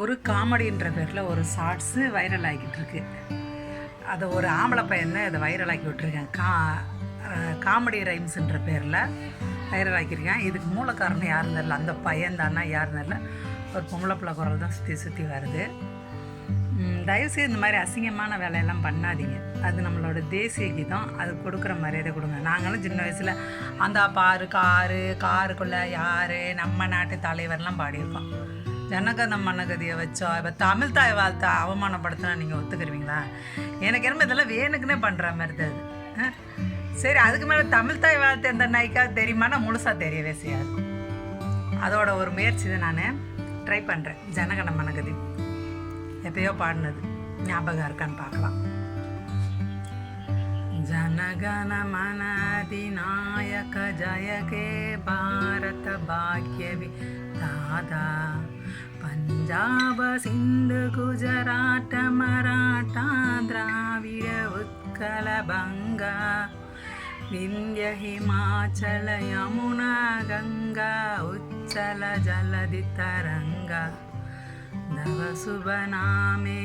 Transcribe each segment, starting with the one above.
ஒரு காமெடின்ற பேரில் ஒரு ஷார்ட்ஸு வைரல் ஆகிக்கிட்டு இருக்கு. அதை ஒரு ஆம்பளை பையனை அதை வைரல் ஆக்கி விட்டுருக்கேன் கா காமெடி ரைம்ஸுன்ற பேரில் வைரல் ஆக்கியிருக்கேன் இதுக்கு மூல காரணம் யாருன்னு தெரில அந்த பையன் தானா யாருன்னு தெரில ஒரு பொம்பளை பிள்ளை குரல் தான் சுற்றி சுற்றி வருது. தயவுசெய்து இந்த மாதிரி அசிங்கமான வேலையெல்லாம் பண்ணாதீங்க. அது நம்மளோட தேசிய கீதம். அது கொடுக்குற மரியாதை கொடுங்க. நாங்களும் சின்ன வயசில் அந்த பாரு காரு காருக்குள்ளே யார் நம்ம நாட்டு தலைவர்லாம் பாடியிருக்கோம். ஜனகத மனகதியை வச்சோ இப்போ தமிழ் தாய் வாழ்த்தை அவமானப்படுத்தினா நீங்கள் ஒத்துக்கிறீங்களா? எனக்கு என்ன இதெல்லாம் வேணுக்குன்னே பண்ணுற மாதிரி தான் அது சரி அதுக்கு மேலே தமிழ் தாய் வாழ்த்து எந்த நாய்க்காவது தெரியுமானா முழுசாக தெரியவே செய்யாது. அதோட ஒரு முயற்சி தான் நான் ட்ரை பண்ணுறேன் ஜனகன மனகதி எப்பயோ பாடினது. ஞாபகம் இருக்கான்னு பார்க்கலாம். गणमनाधिनायक जय के भारत भाग्यवि दादा पञ्जाब सिन्धु गुजराट मराठा द्राविड उत्कल बङ्गा विन्द्य हिमाचल यमुना गङ्गा उच्चल जलदि तरङ्गा नव शुभनामे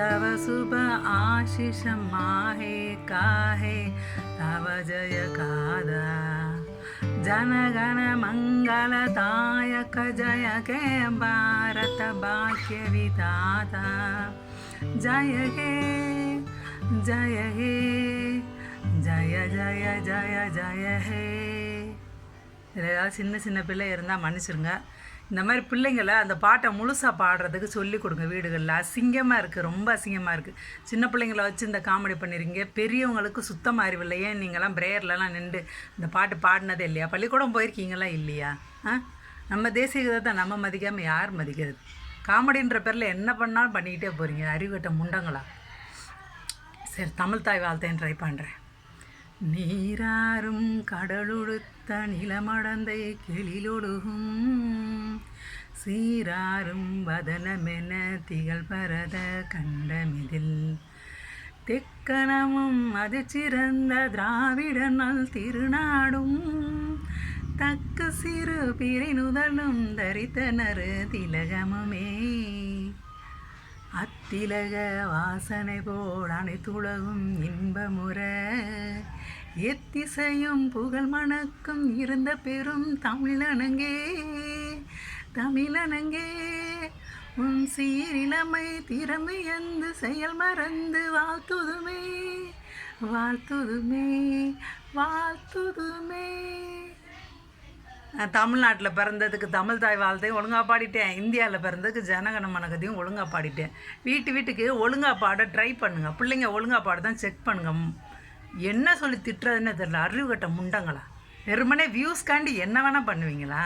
दव शुभ आशिष माहे काहे तव जय कादा जनगण मङ्गलदायक जय के भारत भाग्य विधाता जय हे जय हे जय जय जय जय हे இதில் ஏதாவது சின்ன சின்ன பிள்ளை இருந்தால் மன்னிச்சிருங்க இந்த மாதிரி பிள்ளைங்களை அந்த பாட்டை முழுசாக பாடுறதுக்கு சொல்லி கொடுங்க வீடுகளில். அசிங்கமாக இருக்குது ரொம்ப அசிங்கமாக இருக்குது சின்ன பிள்ளைங்கள வச்சு இந்த காமெடி பண்ணிருக்கீங்க. பெரியவங்களுக்கு சுத்தமாக அறிவில்லை ஏன் நீங்களாம் ப்ரேயர்லலாம் நின்று இந்த பாட்டு பாடினதே இல்லையா? பள்ளிக்கூடம் போயிருக்கீங்களா இல்லையா? ஆ? நம்ம தேசிய கீதத்தை நம்ம மதிக்காமல் யார் மதிக்கிறது காமெடின்ற பேரில் என்ன பண்ணாலும் பண்ணிக்கிட்டே போகிறீங்க அறிவுகிட்ட முண்டங்களா? சரி தமிழ் தாய் வாழ்த்தேன்னு ட்ரை பண்ணுறேன் நீராறும் கடலுடுத்த நிலமடந்தை கிளிலொடுகும் சீராறும் வதனமென திகழ் பரத கண்டமிதில். தெக்கணமும் அது சிறந்த திராவிடனால் திருநாடும். தக்க சிறு பிரினுதலும் தரித்தனரு திலகமுமே. அத்திலக வாசனை போல் அனைத்துலகும் இன்பமுறை. எத்திசையும் புகழ் மணக்கும் இருந்த பெரும் தமிழனங்கே தமிழனங்கே. உன் திறமை திறமையந்து செயல் மறந்து வாழ்த்துதுமே வாழ்த்துதுமே வாழ்த்துதுமே. நான் தமிழ்நாட்டில் பிறந்ததுக்கு தமிழ் தாய் வாழ்த்தையும் ஒழுங்காக பாடிட்டேன். இந்தியாவில் பிறந்ததுக்கு ஜனகன மனகதையும் ஒழுங்காக பாடிட்டேன். வீட்டு வீட்டுக்கு ஒழுங்காக பாட ட்ரை பண்ணுங்கள் பிள்ளைங்க ஒழுங்காக பாட தான் செக் பண்ணுங்கள் என்ன சொல்லி திட்டுறதுன்னு தெரியல. அறிவு கட்ட முண்டங்களா? வெறுமனே வியூஸ்காண்டி என்ன வேணால் பண்ணுவீங்களா?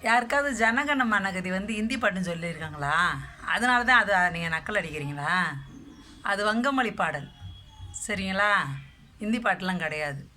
யாருக்காவது ஜனகன மனகதி வந்து இந்தி பாட்டுன்னு சொல்லியிருக்காங்களா? அதனால தான் அதை நீங்கள் நக்கல் அடிக்கிறீங்களா? அது வங்கமொழி பாடல். சரிங்களா? இந்தி பாட்டெலாம் கிடையாது.